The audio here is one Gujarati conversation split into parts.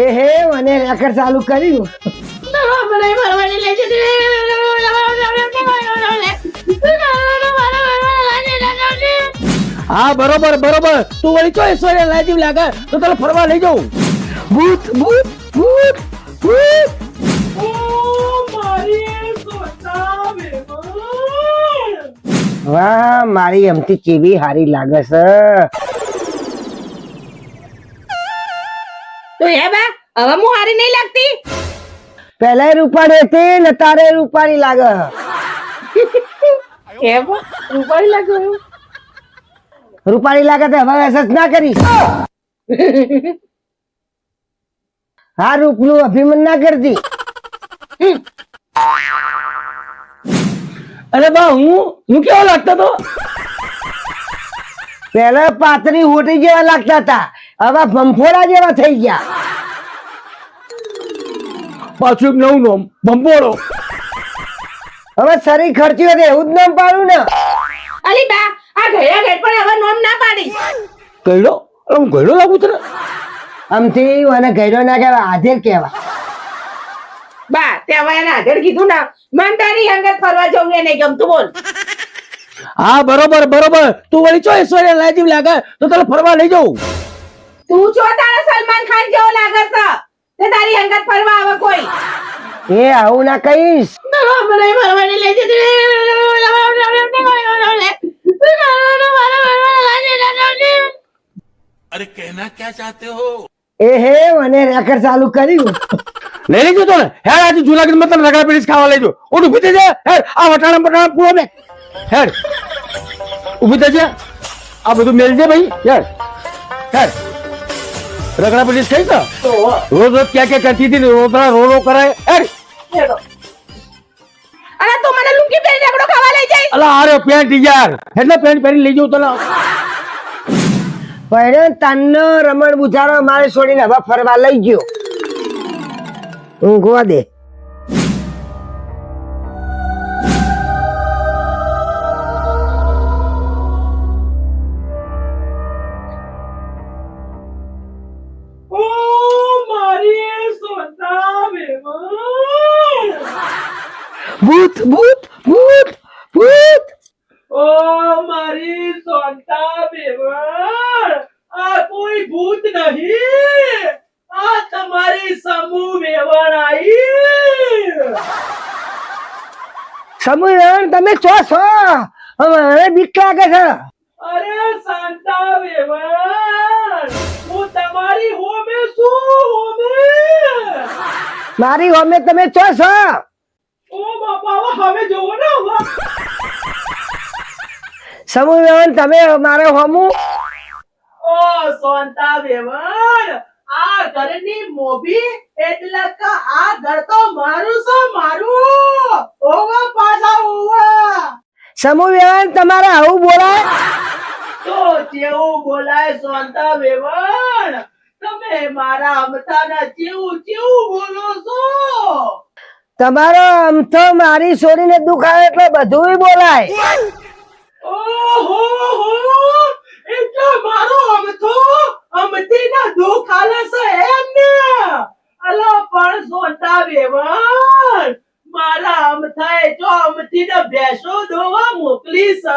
એ હે મને રેકર્ડ ચાલુ કર્યું હા બરોબર બરોબર. તું વળી તો ઐશ્વર્યા લાજીવ લાગે? તો તને ફરવા લઈ જાઉં. ભૂત ભૂત ભૂત ભૂત. વાહ મારી એમથી કેવી હારી લાગે છે. તો હે બા હવે હું હારી નહીં લાગતી? પહેલા રૂપાળી હતી ને તારે રૂપાળી લાગે. હે રૂપાળી લાગે રૂપાળી લાગે તો હવે એસેસ ના કરીશ. હા રૂપનું અભિમન ના કરતી અરે બા હું હું કેવો લાગતો તો પેલા પાતળી હોટી જેવા લાગતા હતા. હવે ભંફોરા જેવા થઈ ગયા. પાછું એક નવું નામ બંબોળો હવે શરીર ખર્ચ્યું હતું એવું જ નામ પાડું ને. અલી બા આ ગયા ઘેર પણ હવે નોમ ના પાડી. ગયડો? અરે હું ગયડો લાગુ તને? આમથી મને ગયડો ના કહેવા હાજર કહેવા બા તે હવે એને આગળ કીધું ના મન તારી અંગત ફરવા જવું એ નહીં ગમતું બોલ. હા બરોબર બરોબર. તું વળી ચો ઈશ્વર્ય લાજીવ લાગે તો તને ફરવા લઈ જાઉં. તું છો તારા સલમાન ખાન જેવો લાગે છે? તે તારી હંગત ફરવા આવે કોઈ. એ આવું ના કહીશ. અરે કહેના ક્યાં ચાહતે હો? એ હે મને રેકર ચાલુ કર્યું. લઈ લેજો તો હે આજે જુનાગઢમાં તમે રગડા પેટીસ ખાવા લેજો ઓટ ઊભી થજે હે આ વટાણા પટાણા પૂરો મે. હેર ઊભી થજે આ બધું મેલજે ભાઈ. યાર હેર રગડા પેટીસ થઈ તો રોજ રોજ ક્યાં ક્યાં કરતી હતી ને રોતડા રો રો કરાય. અરે અરે તો મને લુંગી પહેરી રગડો ખાવા લઈ જાય. અલા અરે પેન્ટ યાર. એટલે પેન્ટ પહેરી લઈ જાઉં તને. પણ તાનનો રમણ બુજારો મારે છોડીને હવે ફરવા લઈ ગયો. ઊંઘવા દે. ભૂત ભૂત ભૂત ભૂત. ઓ મારી સોનતા બેવર આ કોઈ ભૂત નહીં. આ તમારી સમૂહ વેવણ આઈ. સમુદ્ર તમે છો છો? હવે બીક લાગે છે. અરે સાંતા વેવણ હું તમારી હોમે શું હોમે? મારી હોમે તમે છો છો? ઓ બાપા હવે જોવો ને હવે. સમુદ્ર તમે મારે હોમું? ઓ સોંતા વેવણ આ ઘરની મોભી એટલે કે આ ઘર તો મારું છે મારું. ઓવા પાછા ઓવા. સમૂહ વ્યવહાર તમારે આવું બોલાય? તો જેવું બોલાય સોંતા વેવણ તમે મારા અમતાના જેવું જેવું બોલો છો. તમારો આમ તો મારી છોડીને દુખાય એટલે બધું બોલાય. ઓહો એટલે મારો અમથો અમથીના દુઃખ આલે છે એમ ને પણ મારા ભેંસો દોવા મોકલી છે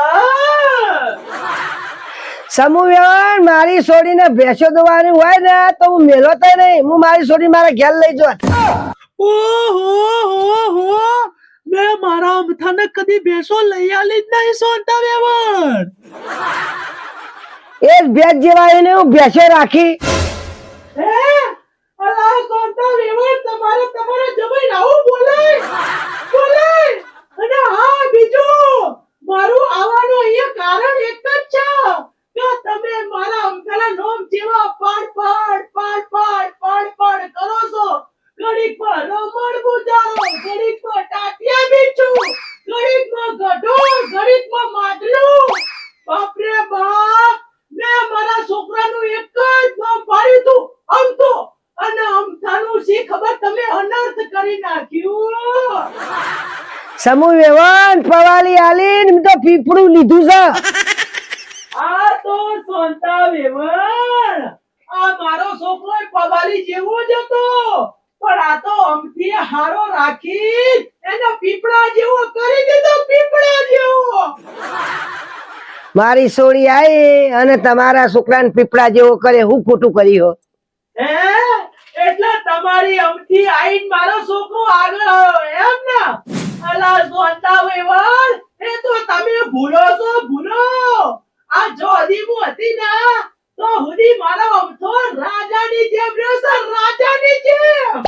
મારી છોડીને ભેસો દોવાની હોય ને તો હું મેલો તો નહીં. હું મારી છોડી મારા ઘેર લઈ જોત ઓહો હો હો મેં મારા અમથાને કદી ભેંસો લઈ આલી જ નહીં સોનતા વેવર એ ભેંસ જેવા એને હું ભેંસો રાખી. હે? અલા સોનતા વેવર તમારે તમારા જમાઈ આવું બોલાય અને હા બીજું મારું આવવાનું અહીંયા કારણ એક જ છે કે તમે મારા અમથાના નોમ જેવા પાડ પાડ પાડ પાડ પાડ પાડ કરો છો ઘડીક પર રમણ બુજારો ઘડીક પર ટાટિયા બીચું ઘડીકમાં ગઢો ઘડીકમાં માદલું બાપરે બાપ મેં મારા છોકરાનું એક જ નામ પાડ્યું તું અમથો અને અમથાનું શી ખબર તમે અનર્થ કરી નાખ્યું સમૂહ વેવાન પવાલી આલીન તો પીપળું લીધું છે. આ તો સોંતા વેવણ આ મારો છોકરો પવાલી જેવો જ હતો. પણ આ તો અમથી હારો રાખી એનો પીપળા જેવો કરી દીધો પીપળા જેવો. મારી સોડી આવી અને તમારા છોકરાને પીપળા જેવો કરે હું ખોટું કર્યું હે? એટલે તમારી અમથી આઈન મારો છોકરો આગળ આવ્યો એમ ને? અલા સોંતા વેવાળ એ તો તમે ભૂલો છો ભૂલો. આ જો હું હતી ને તો હુદી મારો અમથો રાજાની જેમ રહ્યો છે રાજાની જેમ.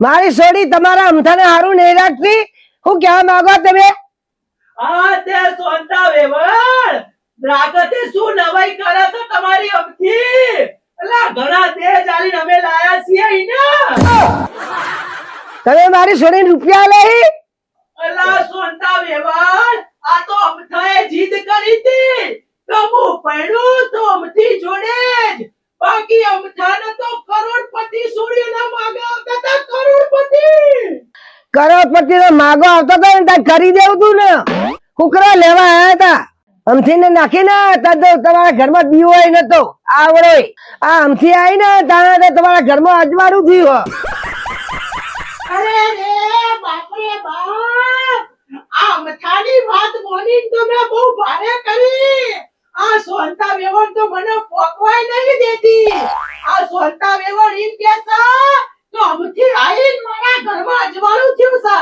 મારી સોડી તમારા અમથાને હારું નહીં રાખતી? હું કહેવા માંગો તમે? આ તે સોંતા વેવાળ રાગતે શું નવાઈ કરે છે તમારી અમથી? અલા ઘણા દેહ જાલીને અમે તમે મારી સોડીને રૂપિયા લઈ? અલા સોનતા વેવાળ આ તો અમથાએ જીદ કરી હતી. તમુ પડ્યું તો અમથી જોડે જ. બાકી અમથાને તો કરોડપતિ સૂર્યના માગે આવતા હતા કરોડપતિ. કરોડપતિ નો માગો આવતો તો ને કરી દેવું તું ને. કુકરા લેવા આવ્યા હતા. અમથી ને નાખી ના ત્યાં તમારા ઘરમાં દીવો નતો. આવડો આ અમથી આવી ને તારા તમારા ઘરમાં અજવાળું થયું. અરે વાત મોની તો મેં બહુ ભારે કરી. આ સોનતા વેવણ તો મને પોકવાય નહીં દેતી. આ સોનતા વેવણ એમ કે તો અમથી આઈન મારા ઘરમાં અજવાળું થયું છે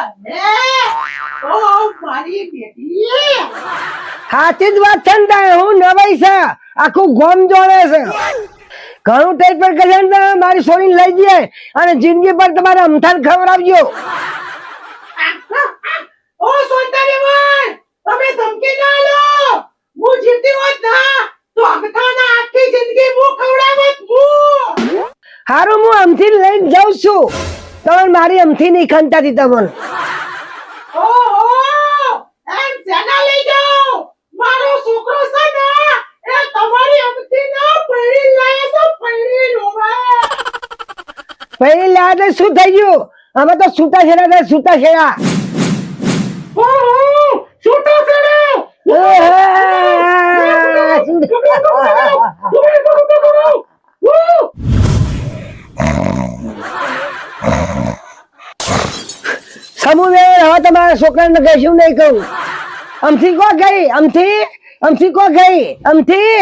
મારી બેટી. સાચી જ વાત છે ને હું નવાઈ છે. આખું ગોમ જોડે છે. ઘણું ટાઈપ પર કલ્યાણ તમે મારી સોની લઈ જઈએ અને જિંદગી પર તમારે અમથાન ખવડાવજો. ઓ સોનતા વેવણ તમે ધમકી ના લો. હું જીતી હોત ના તો અમથાના આખી જિંદગી હું ખવડાવત હું. હારું હું અમથી લઈને જાઉં છું. તમે મારી અમથી નહીં ખંતાતી તમને ઓહો એમ સેના લઈ જાઓ મારો છોકરો છે ને એ તમારી અમથી ના પૈડી લાયા છો પૈડી લોવે પહેલી લાદે શું થઈ ગયું? અમે તો સૂતા છેડા ને સૂતા છેડા. સમૂહ વેર હવે તમારા છોકરાને કશું નહીં કહું. અમથી કો ગઈ? અમથી અમથી કો ગઈ? અમથી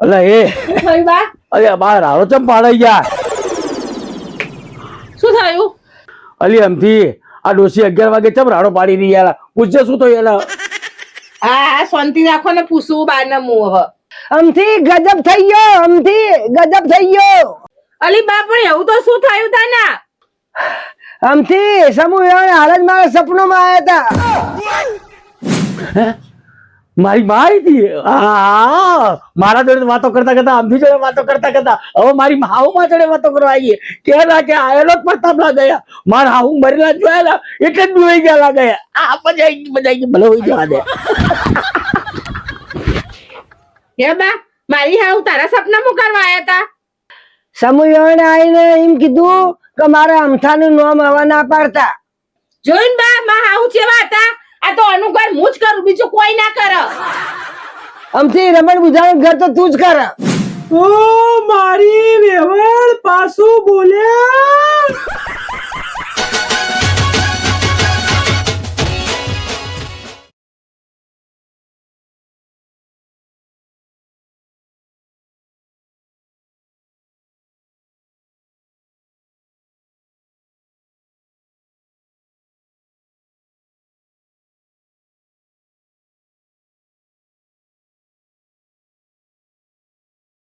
અલે એ. અરે બાર હારો ચમ પાડાઈ ગયા? થયું અલી અમથી આ ડોસી અગિયાર વાગે ચમ રાડો પાડી રહી યાર? પૂછજે શું તો યાર હા શાંતિ રાખો ને પૂછવું બાર ને મોહ અમથી ગજબ થઈ ગયો અમથી ગજબ થઈ ગયો. અલી બા પણ એવું તો શું થયું તા ના અમથી સમૂહ હાલ જ મારા સપનોમાં આવ્યા હતા. મારી માહિતી? હા મારા જોડે વાતો કરતા કરતા અમથી જોડે વાતો કરતા કરતા હવે મારી હાઉમાં જોડે વાતો કરવા આવીએ. કે ના કે આયેલો જ પ્રતાપ લાગ્યા મારા હાઉ મરેલા જોયેલા એટલે જ જોઈ ગયા. લાગ્યા આ મજા આવી ગઈ મજા આવી ગઈ ભલે હોય જવા દે. હે બા મારી હાઉ તારા સપના મું કરવા આયા તા? સમૂહ આવીને એમ કીધું કે મારા અમથાનું નામ આવવા ના પાડતા. જોઈન બા માં હાઉ ચેવા હતા. આ તો અનુકાર હું જ કરું બીજું કોઈ ના અમથી રમણ બુધાનું ઘર તો તું જ કર. ઓ મારી વેવળ પાછું બોલ્યા